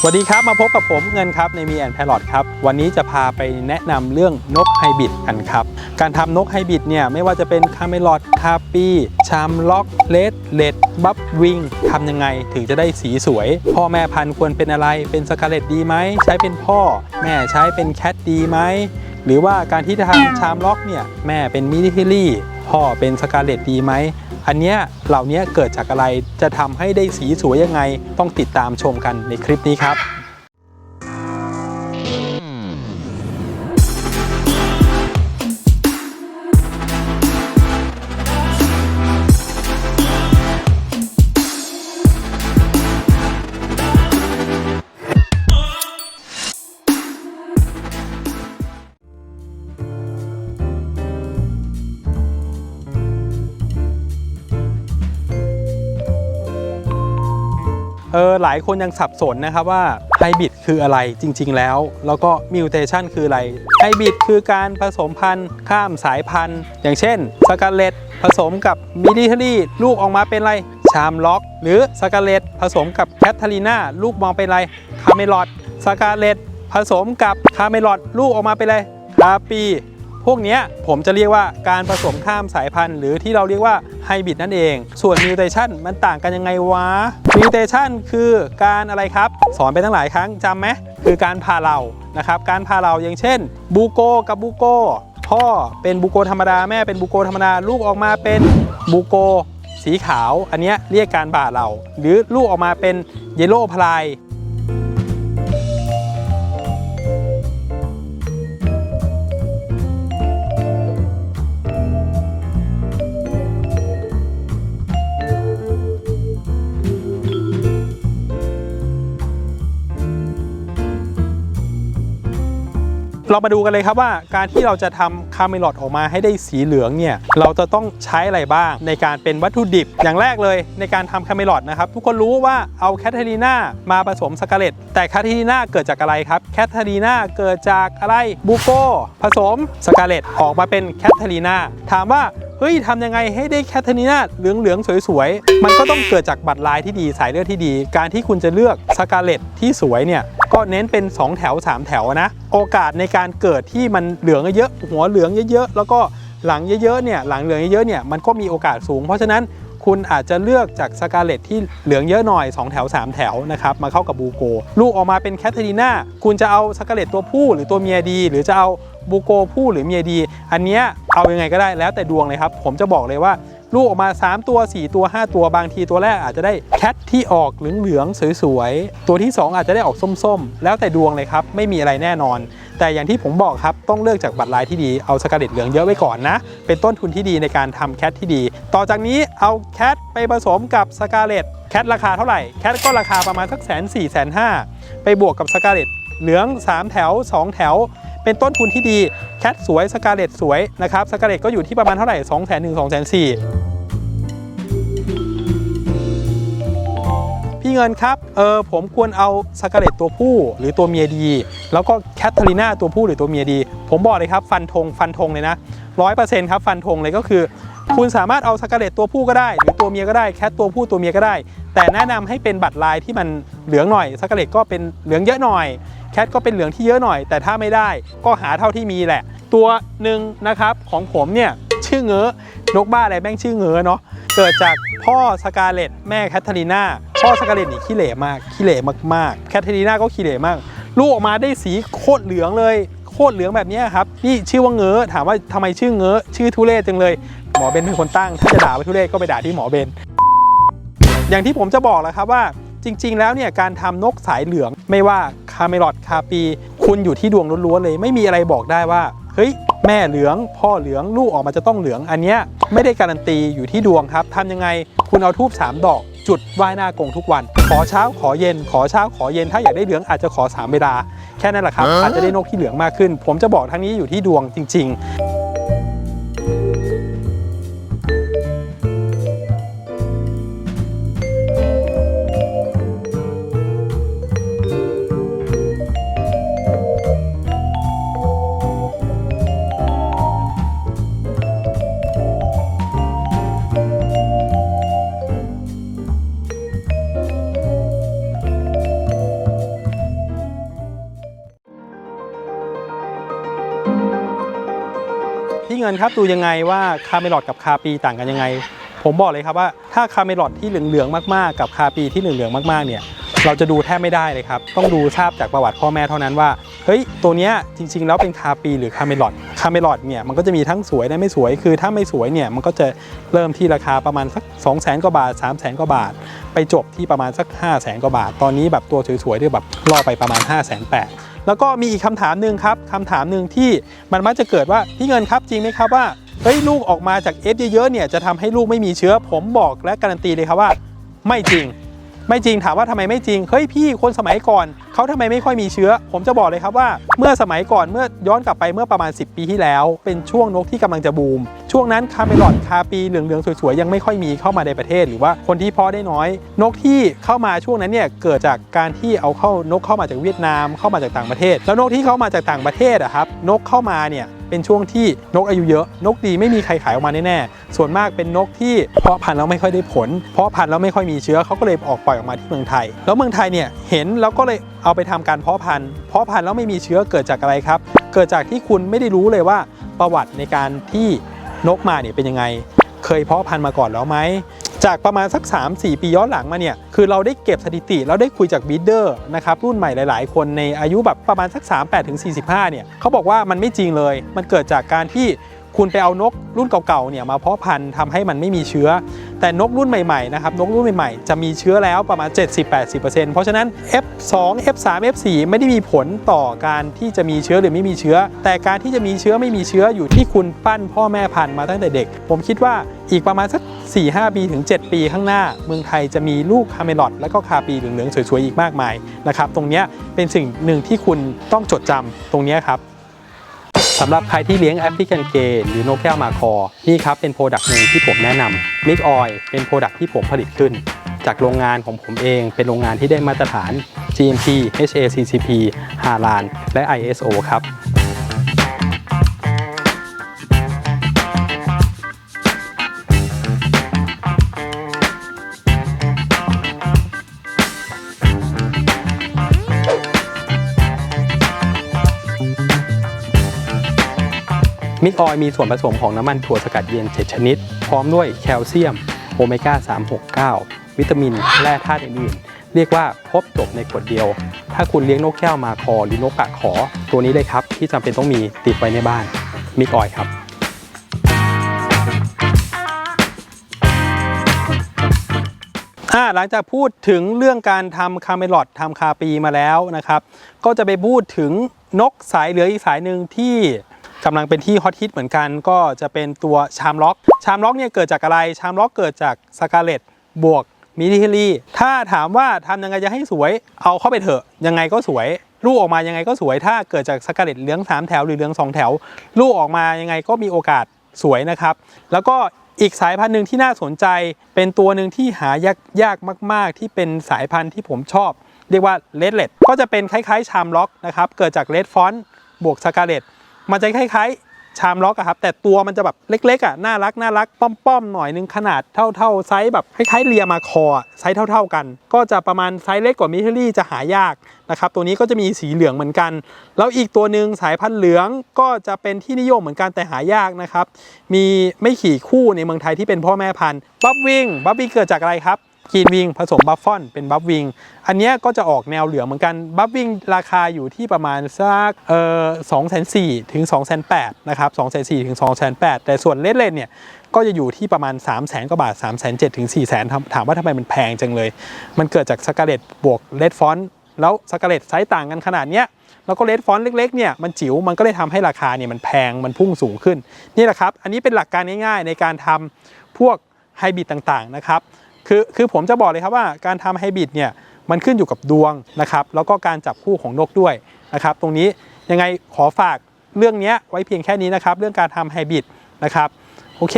สวัสดีครับ มาพบกับผมเงินครับในมีแอนแพลอตครับ วันนี้จะพาไปแนะนำเรื่องนกไฮบริดกันครับ การทำนกไฮบริดเนี่ยไม่ว่าจะเป็นคาเมลอดคาปีชามล็อกเลดเลดบัฟวิงทำยังไงถึงจะได้สีสวย พ่อแม่พันธุ์ควรเป็นอะไรเป็นสกาเลตดีไหม ใช้เป็นพ่อ แม่ใช้เป็นแคทดีไหม หรือว่าการที่จะทำชามล็อกเนี่ยแม่เป็นมินิทิลี่พ่อเป็นสกาเลตดีไหม อันเนี้ยเหล่านี้เกิดจากอะไรจะทำให้ได้สีสวยยังไง ต้องติดตามชมกันในคลิปนี้ครับ เออหลายคนยังสับสนนะครับว่าไฮบริดคืออะไรจริง ๆ แล้ว แล้วก็มิวเทชันคืออะไรไฮบริดคือการผสมพันธุ์ข้ามสายพันธุ์ อย่างเช่นสกาเลตผสมกับมิดิเทอรี่ลูกออกมาเป็นอะไรชามล็อก หรือสกาเลตผสมกับแคทเธอรีนาลูกมองเป็นอะไรคาเมลอดสกาเลตผสมกับคาเมลอดลูกออกมาเป็นอะไรคาปี พวกนี้ผมจะเรียกว่าการผสมข้ามสายพันธุ์ หรือที่เราเรียกว่าไฮบริดนั่นเอง ส่วนมิวเทชันมันต่างกันยังไงวะมิวเทชันคือการอะไรครับ สอนไปตั้งหลายครั้งจำไหมคือการพาเรานะครับการพาเราอย่างเช่นบูโกกับบูโกพ่อเป็นบูโกธรรมดาแม่เป็นบูโกธรรมดาลูกออกมาเป็นบูโกสีขาว อันเนี้ยเรียกการบ่าเรา หรือลูกออกมาเป็นเยลโล่พลาย เรามาดูกันเลยครับว่าการที่เราจะทำคาเมลอดออกมาให้ได้สีเหลืองเนี่ยเราจะต้องใช้อะไรบ้างในการเป็นวัตถุดิบ อย่างแรกเลยในการทำคาเมลอดนะครับทุกคนรู้ว่าเอาแคทเธอรีนามาผสมสกาเลตแต่แคทเธอรีนาเกิดจากอะไรครับแคทเธอรีนาเกิดจากอะไรบูโกผสมสกาเลตออกมาเป็นแคทเธอรีนาถามว่า เฮ้ยทำยังไงให้ได้แคทเธอรีนาเหลืองๆสวยๆ มันก็ต้องเกิดจากบัตรลายที่ดีสายเลือดที่ดี การที่คุณจะเลือกสกาเลตที่สวยเนี่ยก็เน้นเป็น 2 แถว 3 แถวนะ โอกาสในการเกิดที่มันเหลืองเยอะหัวเหลืองเยอะๆแล้วก็หลังเยอะๆเนี่ยหลังเหลืองเยอะๆเนี่ยมันก็มีโอกาสสูงเพราะฉะนั้น คุณอาจจะเลือกจากสกาเลตที่เหลืองเยอะหน่อย 2 แถว 3 แถวนะครับมาเข้ากับบูโก ลูกออกมาเป็นแคทเธอรีนาคุณจะเอาสกาเลตตัวผู้หรือตัวเมียดี หรือจะเอาบูโกผู้หรือเมียดี อันเนี้ยเอายังไงก็ได้แล้วแต่ดวงเลยครับ ผมจะบอกเลยว่าลูกออกมา 3 ตัว 4 ตัว 5 ตัวบางทีตัวแรกอาจจะได้แคทที่ออกเหลืองๆสวยๆ ตัวที่ 2 อาจจะได้ออกส้มๆ แล้วแต่ดวงเลยครับ ไม่มีอะไรแน่นอน แต่อย่างที่ผมบอกครับต้องเลือกจากบัตรลายที่ดีเอาสกาเลตเหลืองเยอะไว้ก่อนนะ เป็นต้นทุนที่ดีในการทำแคทที่ดี ต่อจากนี้เอาแคทไปผสมกับสกาเลตแคทราคาเท่าไหร่แคทก็ราคาประมาณสักแสนสี่แสนห้าไปบวกกับสกาเลตเหลือง 3 แถว 2 แถว เป็นต้นทุนที่ดี แคทสวยสกาเลตสวยนะครับสกาเลตก็อยู่ที่ประมาณเท่าไหร่2 0 0 0 0 0 1 2 0 0 0 0 พี่เงินครับเออผมควรเอาสกาเลตตัวผู้หรือตัวเมียดี แล้วก็แคทเธอรีนาตัวผู้หรือตัวเมียดี ผมบอกเลยครับฟันธงฟันธงเลยนะร้อยเปอร์เซ็นต์ครับฟันธงเลยก็คือ คุณสามารถเอาสกาเลตตัวผู้ก็ได้ หรือตัวเมียก็ได้แคทตัวผู้ตัวเมียก็ได้ แต่แนะนำให้เป็นบัตรลายที่มันเหลืองหน่อยสกาเลตก็เป็นเหลืองเยอะหน่อยแคทก็เป็นเหลืองที่เยอะหน่อย แต่ถ้าไม่ได้ก็หาเท่าที่มีแหละ ตัวหนึ่งนะครับของผมเนี่ยชื่อเงอนกบ้าอะไรแม่งชื่อเงอเนาะเกิดจากพ่อสกาเลตแม่แคทเธอรีนา พ่อสกาเลตนี่ขี้เหร่มากขี้เหร่มากๆ แคทเธอรีนาก็ขี้เหร่มาก ลูกออกมาได้สีโคตรเหลืองเลยโคตรเหลืองแบบนี้ครับนี่ชื่อว่าเงอถามว่าทำไมชื่อเงอชื่อทุเรศจังเลย หมอเบนเป็นคนตั้ง ถ้าจะด่าว่าทุเรศก็ไปด่าที่หมอเบน อย่างที่ผมจะบอกแหล้วครับว่าจริง ๆ แล้วเนี่ยการทำนกสายเหลืองไม่ว่าคาเมลอดคาปี คุณอยู่ที่ดวงล้วนๆเลย ไม่มีอะไรบอกได้ว่าเฮ้ย แม่เหลือง พ่อเหลืองลูกออกมาจะต้องเหลืองอันเนี้ยไม่ได้การันตีอยู่ที่ดวงครับทำยังไงคุณเอาทูบ3ดอก จุดไหว้หน้ากงทุกวัน ขอเช้าขอเย็น ขอเช้าขอเย็นถ้าอยากได้เหลืองอาจจะขอ3เวลาแค่นั้นแหละครับอาจจะได้นกที่เหลืองมากขึ้น ผมจะบอกทั้งนี้อยู่ที่ดวงจริง ๆ งินครับดูยังไงว่าคาเมลอดกับคาปีต่างกันยังไง ผมบอกเลยครับว่าถ้าคาเมลอดที่เหลืองๆมากๆ กับคาปีที่เหลืองๆมากๆเนี่ยเราจะดูแทบไม่ได้เลยครับ ต้องดูทราบจากประวัติพ่อแม่เท่านั้นว่า เฮ้ย ตัวเนี้ยจริง ๆ แล้วเป็นคาปีหรือคาเมลอดคาเมลอดเนี่ยมันก็จะมีทั้งสวยและไม่สวย คือถ้าไม่สวยเนี่ยมันก็จะเริ่มที่ราคาประมาณสัก 2 0 0 0 0 0กว่าบาท 3 0 0 0 0 0กว่าบาท ไปจบที่ประมาณสัก 5 0 0 0 0 0กว่าบาท ตอนนี้แบบตัวสวยๆที่แบบล่อไปประมาณ 5 0 0 0 0 0 8 แล้วก็มีอีกคำถามหนึ่งครับคำถามหนึ่งที่มันมักจะเกิดว่าพี่เงินครับจริงไหมครับว่าเฮ้ยลูกออกมาจากเอฟเยอะๆเนี่ยจะทำให้ลูกไม่มีเชื้อ ผมบอกและการันตีเลยครับว่า ไม่จริง ไม่จริงถามว่าทำไมไม่จริงเฮ้ยพี่คนสมัยก่อนเขาทำไมไม่ค่อยมีเชื้อ ผมจะบอกเลยครับว่าเมื่อสมัยก่อนเมื่อย้อนกลับไปเมื่อประมาณ 10 ปีที่แล้ว เป็นช่วงนกที่กำลังจะบูม ช่วงนั้นคาเมลอดคาปีเหลืองๆสวยๆยังไม่ค่อยมีเข้ามาในประเทศ หรือว่าคนที่เพาะได้น้อย นกที่เข้ามาช่วงนั้นเนี่ยเกิดจากการที่เอาเข้านกเข้ามาจากเวียดนาม เข้ามาจากต่างประเทศ แล้วนกที่เข้ามาจากต่างประเทศอะครับนกเข้ามาเนี่ย เป็นช่วงที่นกอายุเยอะ นกดีไม่มีใครขายออกมาแน่ๆส่วนมากเป็นนกที่เพาะพันธุ์แล้วไม่ค่อยได้ผล เพาะพันธุ์แล้วไม่ค่อยมีเชื้อเขาก็เลยออกปล่อยออกมาที่เมืองไทย แล้วเมืองไทยเนี่ยเห็นแล้วก็เลยเอาไปทำการเพาะพันธุ์ เพาะพันธุ์แล้วไม่มีเชื้อเกิดจากอะไรครับ เกิดจากที่คุณไม่ได้รู้เลยว่าประวัติในการที่นกมาเนี่ยเป็นยังไง เคยเพาะพันธุ์มาก่อนแล้วไหม จากประมาณสัก 3-4 ปีย้อนหลังมาเนี่ยคือเราได้เก็บสถิติ เราได้คุยจากบีดเดอร์นะครับรุ่นใหม่หลาย ๆ คนในอายุแบบประมาณสัก 38ถึง45เนี่ยเขาบอกว่ามันไม่จริงเลย มันเกิดจากการที่คุณไปเอานกรุ่นเก่าๆเนี่ยมาเพาะพันธุ์ทำให้มันไม่มีเชื้อ แต่นกรุ่นใหม่ๆนะครับนกรุ่นใหม่ๆ จะมีเชื้อแล้วประมาณ 70-80%เพราะฉะนั้น F2 F3 F4 ไม่ได้มีผลต่อการที่จะมีเชื้อหรือไม่มีเชื้อ แต่การที่จะมีเชื้อไม่มีเชื้ออยู่ที่คุณปั้นพ่อแม่พันธุ์มาตั้งแต่เด็ก ผมคิดว่าอีกประมาณสัก 4-5 ปีถึง 7 ปีข้างหน้า เมืองไทยจะมีลูกคาเมลอดและก็คาปีเหลืองๆสวยๆอีกมากมายนะครับตรงนี้เป็นสิ่งหนึ่งที่คุณต้องจดจำตรงนี้ครับ สำหรับใครที่เลี้ยงแอฟริกันเกย์หรือนกแก้วมาคอ นี่ครับเป็นโปรดักต์หนึ่งที่ผมแนะนำมิกออยเป็นโปรดักต์ที่ผมผลิตขึ้น จากโรงงานของผมเองเป็นโรงงานที่ได้มาตรฐาน GMP HACCP ฮาลานและ ISO ครับ มิกออยมีส่วนผสมของน้ำมันถั่วสกัดเย็น 7 ชนิด พร้อมด้วยแคลเซียม โอเมก้า 369 วิตามิน แร่ธาตุอื่นๆ เรียกว่าครบจบในขวดเดียว ถ้าคุณเลี้ยงนกแก้วมาคอหรือนกปากขอ ตัวนี้เลยครับ ที่จำเป็นต้องมีติดไว้ในบ้าน มิกออยครับหลังจากพูดถึงเรื่องการทำคาเมลอดทำคาปีมาแล้วนะครับ ก็จะไปพูดถึงนกสายเหลืออีกสายหนึ่งที่ กำลังเป็นที่ฮอตฮิตเหมือนกันก็จะเป็นตัวชามล็อก ชามล็อกเนี่ยเกิดจากอะไร ชามล็อกเกิดจากสกาเลตบวกมินิเฮลี่ ถ้าถามว่าทำยังไงจะให้สวย เอาเข้าไปเถอะ ยังไงก็สวย ลูกออกมายังไงก็สวย ถ้าเกิดจากสกาเลตเหลืองสามแถวหรือเหลืองสองแถว ลูกออกมายังไงก็มีโอกาสสวยนะครับ แล้วก็อีกสายพันธุ์หนึ่งที่น่าสนใจ เป็นตัวหนึ่งที่หายากยากมาก ๆ ที่เป็นสายพันธุ์ที่ผมชอบ เรียกว่าเลดเลดก็จะเป็นคล้ายๆชามล็อกนะครับ เกิดจากเลดฟอนต์บวกสกาเลต มันจะคล้ายๆ ชามล็อกอะครับ แต่ตัวมันจะแบบเล็กๆอะน่ารักน่ารักป้อมๆหน่อยนึงขนาดเท่าๆไซส์แบบคล้ายๆเรียมาคอไซส์เท่า ๆกัน ก็จะประมาณไซส์เล็กกว่ามิเทอรี่จะหายากนะครับตัวนี้ก็จะมีสีเหลืองเหมือนกัน แล้วอีกตัวหนึ่งสายพันธุ์เหลืองก็จะเป็นที่นิยมเหมือนกันแต่หายากนะครับมีไม่ขี่คู่ในเมืองไทยที่เป็นพ่อแม่พันธุ์บัฟวิงบัฟวิงเกิดจากอะไรครับ กีนวิงผสมบัฟฟอนเป็นบัฟวิงอันนี้ก็จะออกแนวเหลืองเหมือนกันบัฟวิงราคาอยู่ที่ประมาณสักเอ่อสองแสนสี่ถึงสองแสนแปดนะครับสองแสนสี่ถึงสองแสนแปดแต่ส่วนเลดเลนเนี่ยก็จะอยู่ที่ประมาณ 3 0 0แสนกว่าบาท 3 7 0 0 0ถึง4 0 0 0 0ถามว่าทำไมมันแพงจังเลย มันเกิดจากสกาเลตบวกเลดฟอนแล้วสกาเลตไซส์ต่างกันขนาดเนี้ยแล้วก็เลดฟอนเล็กๆเนี่ยมันจิ๋วมันก็เลยทำให้ราคาเนี่ยมันแพงมันพุ่งสูงขึ้น นี่แหละครับ อันนี้เป็นหลักการง่ายๆ ในการทำพวกไฮบริดต่างๆนะครับ คือคือผมจะบอกเลยครับว่าการทำไฮบริดเนี่ยมันขึ้นอยู่กับดวงนะครับ แล้วก็การจับคู่ของนกด้วยนะครับ ตรงนี้ยังไงขอฝากเรื่องนี้ไว้เพียงแค่นี้นะครับ เรื่องการทำไฮบริดนะครับ โอเค